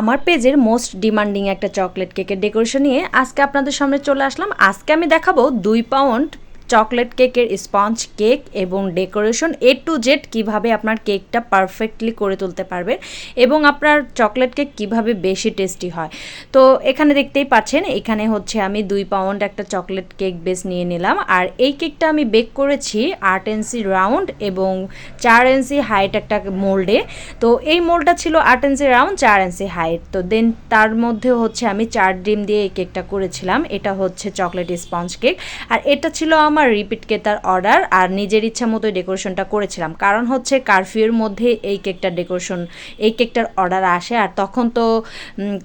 আমার পেজের most demanding একটা চকলেট কেকের ডেকোরেশন নিয়ে আজকে আপনাদের সামনে চলে আসলাম। আজকে আমি দেখাবো দুই পাউন্ড চকলেট কেকের স্পঞ্জ কেক এবং ডেকোরেশন এ টু জেড কীভাবে আপনার কেকটা পারফেক্টলি করে তুলতে পারবেন এবং আপনার চকলেট কেক কীভাবে বেশি টেস্টি হয়। তো এখানে দেখতেই পাচ্ছেন, এখানে হচ্ছে আমি দুই পাউন্ড একটা চকলেট কেক বেস নিয়ে নিলাম। আর এই কেকটা আমি বেক করেছি আট এনসি রাউন্ড এবং চার এনসি হাইট একটা মোল্ডে। তো এই মোল্ডটা ছিল আট এনসি রাউন্ড, চার এনসি হাইট। তো দেন তার মধ্যে হচ্ছে আমি চার ডিম দিয়ে এই কেকটা করেছিলাম। এটা হচ্ছে চকলেট স্পঞ্জ কেক। আর এটা ছিল আমার রিপিট কেতার অর্ডার আর নিজের ইচ্ছা মতো ডেকোরেশনটা করেছিলাম। কারণ হচ্ছে কারফিউর মধ্যে এই কেকটার ডেকোরেশন, এই কেকটার অর্ডার আসে আর তখন তো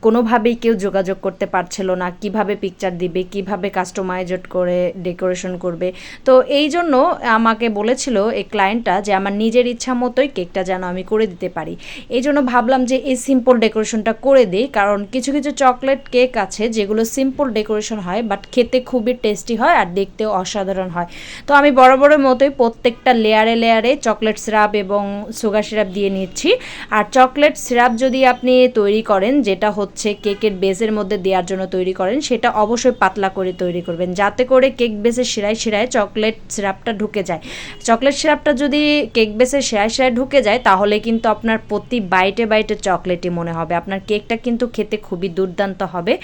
কোনোভাবেই কেউ যোগাযোগ করতে পারছিল না, কীভাবে পিকচার দিবে, কীভাবে কাস্টমাইজড করে ডেকোরেশন করবে। তো এই জন্য আমাকে বলেছিল এই ক্লায়েন্টটা যে আমার নিজের ইচ্ছা মতোই কেকটা যেন আমি করে দিতে পারি। এই জন্য ভাবলাম যে এই সিম্পল ডেকোরেশনটা করে দিই, কারণ কিছু কিছু চকলেট কেক আছে যেগুলো সিম্পল ডেকোরেশন হয় বাট খেতে খুবই টেস্টি হয় আর দেখতেও অসাধারণ হয়। তো আমি বড় বড় মতোই প্রত্যেকটা লেয়ারে লেয়ারে চকলেট সিরাপ এবং সুগার সিরাপ দিয়ে নিচ্ছি। আর চকলেট সিরাপ যদি আপনি তৈরি করেন, যেটা হচ্ছে কেকের বেসের মধ্যে দেওয়ার জন্য তৈরি করেন, সেটা অবশ্যই পাতলা করে তৈরি করবেন। যাতে করে কেক বেসের শিরায় শিরায় চকলেট সিরাপটা ঢুকে যায়। চকলেট সিরাপটা যদি কেক বেসের শিরায় শিরায় ঢুকে যায়, তাহলে কিন্তু আপনার প্রতি বাইটে বাইটে চকলেটই মনে হবে। আপনার কেকটা কিন্তু খেতে খুবই দুর্দান্ত হবে।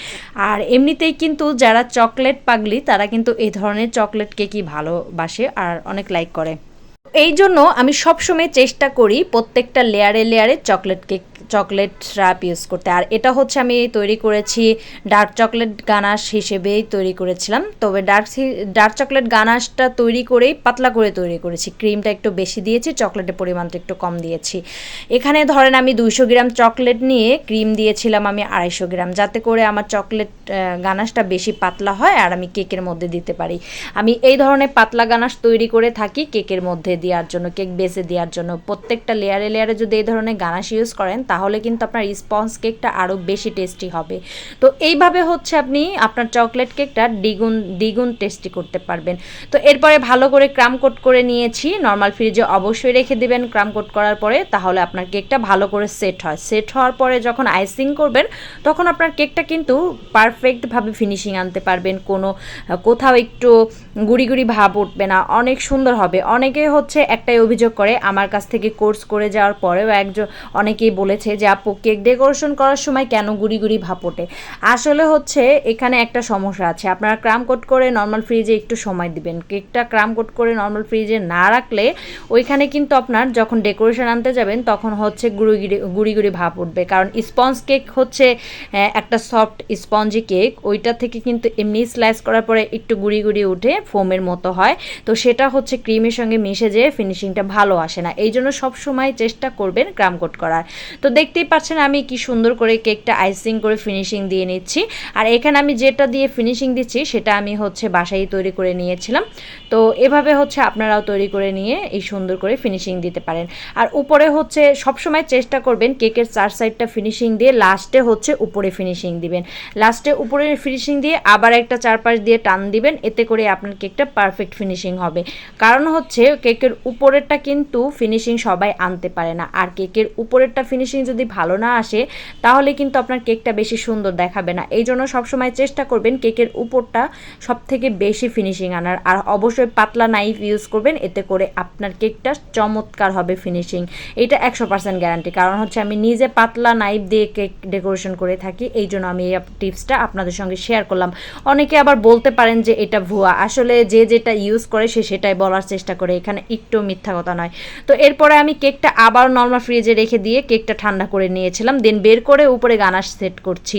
আর এমনিতেই কিন্তু যারা চকলেট পাগলি, তারা কিন্তু এই ধরনের চকলেট কেকই ভালোবাসে আর অনেক লাইক করে। এই জন্য আমি সবসময় চেষ্টা করি প্রত্যেকটা লেয়ারে লেয়ারে chocolate cake, chocolate syrup use করতে। আর এটা হচ্ছে আমি তৈরি করেছি ডার্ক চকলেট গানাশ হিসেবেই তৈরি করেছিলাম। তবে ডার্ক ডার্ক চকলেট গানাশটা তৈরি করেই পাতলা করে তৈরি করেছি। ক্রিমটা একটু বেশি দিয়েছি, চকলেটের পরিমাণটা একটু কম দিয়েছি। এখানে ধরেন আমি দুইশো গ্রাম চকলেট নিয়ে ক্রিম দিয়েছিলাম আমি আড়াইশো গ্রাম, যাতে করে আমার চকলেট গানাশটা বেশি পাতলা হয় আর আমি কেকের মধ্যে দিতে পারি। আমি এই ধরনের পাতলা গানাশ তৈরি করে থাকি কেকের মধ্যে দেওয়ার জন্য, কেক বেসে দেওয়ার জন্য, প্রত্যেকটা লেয়ারে লেয়ারে যদি এই ধরনের গানাশ ইউজ করেন, তাহলে কিন্তু আপনার স্পঞ্জ কেকটা আরও বেশি টেস্টি হবে। তো এইভাবে হচ্ছে আপনি আপনার চকলেট কেকটা দ্বিগুণ দ্বিগুণ টেস্টি করতে পারবেন। তো এরপরে ভালো করে ক্রাম কোট করে নিয়েছি। নর্মাল ফ্রিজে অবশ্যই রেখে দেবেন ক্রাম কোট করার পরে, তাহলে আপনার কেকটা ভালো করে সেট হয়। সেট হওয়ার পরে যখন আইসিং করবেন, তখন আপনার কেকটা কিন্তু পারফেক্টভাবে ফিনিশিং আনতে পারবেন। কোনো, কোথাও একটু গুড়ি গুড়ি ভাব উঠবে না। অনেক সুন্দর হবে। অনেকে হচ্ছে একটাই অভিযোগ করে, আমার কাছ থেকে কোর্স করে যাওয়ার পরেও একজন, অনেকেই বলেছে যে, আপু, কেক ডেকোরেশন করার সময় কেন গুড়ি গুড়ি ভাপ ওঠে আসলে হচ্ছে এখানে একটা সমস্যা আছে। আপনারা ক্রাম কোট করে নর্মাল ফ্রিজে একটু সময় দিবেন। কেকটা ক্রাম কোট করে নর্মাল ফ্রিজে না রাখলে ওইখানে কিন্তু আপনার যখন ডেকোরেশন আনতে যাবেন, তখন হচ্ছে গুড়ি গুড়ি গুড়ি ভাপ উঠবে। কারণ স্পঞ্জ কেক হচ্ছে একটা সফট স্পঞ্জি কেক। ওইটা থেকে কিন্তু এমনি স্লাইস করার পরে একটু গুড়ি গুড়ি উঠে ফোমের মতো হয়। তো সেটা হচ্ছে ক্রিমের সঙ্গে মিশে যেয়ে ফিনিশিংটা ভালো আসে না। এই জন্য সবসময় চেষ্টা করবেন ক্রাম কোট করার। তো দেখতেই পাচ্ছেন আমি কি সুন্দর করে কেকটা আইসিং করে ফিনিশিং দিয়ে নিচ্ছি। আর এখানে আমি যেটা দিয়ে ফিনিশিং দিচ্ছি, সেটা আমি হচ্ছে বাসায় তৈরি করে নিয়েছিলাম। তো এভাবে হচ্ছে আপনারাও তৈরি করে নিয়ে এই সুন্দর করে ফিনিশিং দিতে পারেন। আর উপরে হচ্ছে সবসময় চেষ্টা করবেন কেকের চার সাইডটা ফিনিশিং দিয়ে লাস্টে হচ্ছে উপরে ফিনিশিং দিবেন। লাস্টে উপরে ফিনিশিং দিয়ে আবার একটা চারপাশ দিয়ে টান দিবেন, এতে করে আপনার কেকটা পারফেক্ট ফিনিশিং হবে। কারণ হচ্ছে কেকের উপরেরটা কিন্তু ফিনিশিং সবাই আনতে পারে না। আর কেকের উপরেরটা ফিনিশিং যদি ভালো না আসে, তাহলে কিন্তু আপনার কেকটা বেশি সুন্দর দেখাবে না। এই জন্য সবসময় চেষ্টা করবেন কেকের উপরটা সব থেকে বেশি ফিনিশিং আনার। আর অবশ্যই পাতলা নাইফ ইউজ করবেন, এতে করে আপনার কেকটা চমৎকার হবে ফিনিশিং এটা একশো পার্সেন্ট গ্যারান্টি কারণ হচ্ছে আমি নিজে পাতলা নাইফ দিয়ে কেক ডেকোরেশন করে থাকি, এই জন্য আমি এই টিপসটা আপনাদের সঙ্গে শেয়ার করলাম। অনেকে আবার বলতে পারেন যে এটা ভুয়া। আসলে যে যেটা ইউজ করে সে সেটাই বলার চেষ্টা করে। এখানে একটু মিথ্যা কথা নয়। তো এরপরে আমি কেকটা আবার নর্মাল ফ্রিজে রেখে দিয়ে কেকটা ঠান্ডা করে নিয়েছিলাম, দেন বের করে উপরে গানাশ সেট করছি।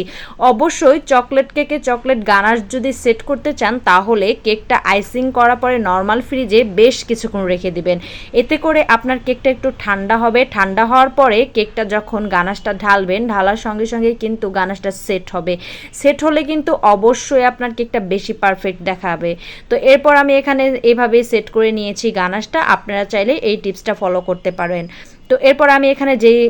অবশ্যই চকলেট কেকে চকলেট গানাশ যদি সেট করতে চান, তাহলে কেকটা আইসিং করার পরে নর্মাল ফ্রিজে বেশ কিছুক্ষণ রেখে দিবেন। এতে করে আপনার কেকটা একটু ঠান্ডা হবে। ঠান্ডা হওয়ার পরে কেকটা যখন গানাশটা ঢালবেন, ঢালার সঙ্গে সঙ্গে কিন্তু গানাশটা সেট হবে। সেট হলে কিন্তু অবশ্যই আপনার কেকটা বেশি পারফেক্ট দেখাবে। তো এরপর আমি এখানে এভাবে সেট করে নিয়েছি গানাশটা। আপনারা চাইলে এই টিপসটা ফলো করতে পারেন। তো এরপর আমি এখানে যেই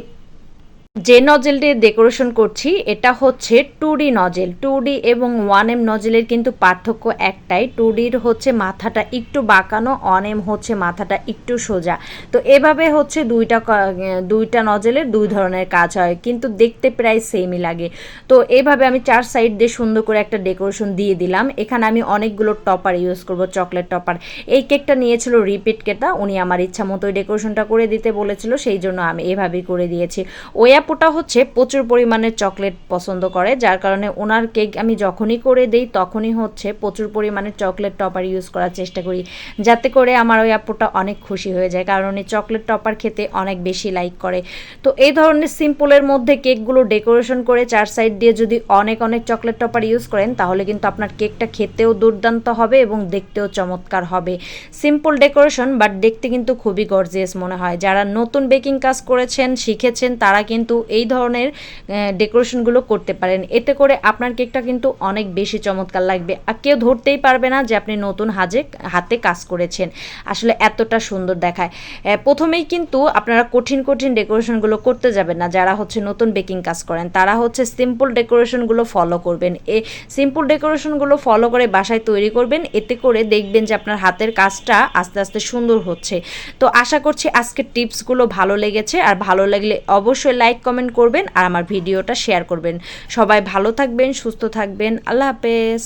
যে নজেল দিয়ে ডেকোরেশন করছি, এটা হচ্ছে two D nozzle two D এবং ওয়ান এম নজেলের কিন্তু পার্থক্য একটাই। টু ডির হচ্ছে মাথাটা একটু বাঁকানো ওয়ান এম হচ্ছে মাথাটা একটু সোজা। তো এভাবে হচ্ছে দুইটা দুইটা নজেলের দুই ধরনের কাজ হয়, কিন্তু দেখতে প্রায় সেমই লাগে। তো এভাবে আমি চার সাইড দিয়ে সুন্দর করে একটা ডেকোরেশন দিয়ে দিলাম। এখানে আমি অনেকগুলো টপার ইউজ করব চকলেট টপার এই কেকটা নিয়েছিল রিপিট কেকটা উনি আমার ইচ্ছা মতোই ডেকোরেশনটা করে দিতে বলেছিল, সেই জন্য আমি এভাবেই করে দিয়েছি। ওই আপুটা হচ্ছে প্রচুর পরিমাণে চকলেট পছন্দ করে, যার কারণে ওনার কেক আমি যখনই করে দেই তখনই হচ্ছে প্রচুর পরিমাণে চকলেট টপার ইউজ করার চেষ্টা করি, যাতে করে আমার ওই আপুটা অনেক খুশি হয়ে যায়, কারণ উনি চকলেট টপার খেতে অনেক বেশি লাইক করে। তো এই ধরনের সিম্পলের মধ্যে কেকগুলো ডেকোরেশন করে চার সাইড দিয়ে যদি অনেক অনেক চকলেট টপার ইউজ করেন, তাহলে কিন্তু আপনার কেকটা খেতেও দুর্দান্ত হবে এবং দেখতেও চমৎকার হবে। সিম্পল ডেকোরেশন বাট দেখতে কিন্তু খুবই গর্জিয়াস মনে হয়। যারা নতুন বেকিং কাজ করেছেন, শিখেছেন, তারা কিন্তু এই ধরনের ডেকোরেশনগুলো করতে পারেন। এতে করে আপনার কেকটা কিন্তু অনেক বেশি চমৎকার লাগবে। আর কেউ ধরতেই পারবে না যে আপনি নতুন হাজে, হাতে কাজ করেছেন। আসলে এতটা সুন্দর দেখায়। প্রথমেই কিন্তু আপনারা কঠিন কঠিন ডেকোরেশনগুলো করতে যাবেন না। যারা হচ্ছে নতুন বেকিং কাজ করেন, তারা হচ্ছে সিম্পল ডেকোরেশনগুলো ফলো করবেন। এ, সিম্পল ডেকোরেশনগুলো ফলো করে বাসায় তৈরি করবেন। এতে করে দেখবেন যে আপনার হাতের কাজটা আস্তে আস্তে সুন্দর হচ্ছে। তো আশা করছি আজকের টিপসগুলো ভালো লেগেছে। আর ভালো লাগলে অবশ্যই লাইক কমেন্ট করবেন আর আমার ভিডিওটা শেয়ার করবেন। সবাই ভালো থাকবেন, সুস্থ থাকবেন। আল্লাহ হাফেজ।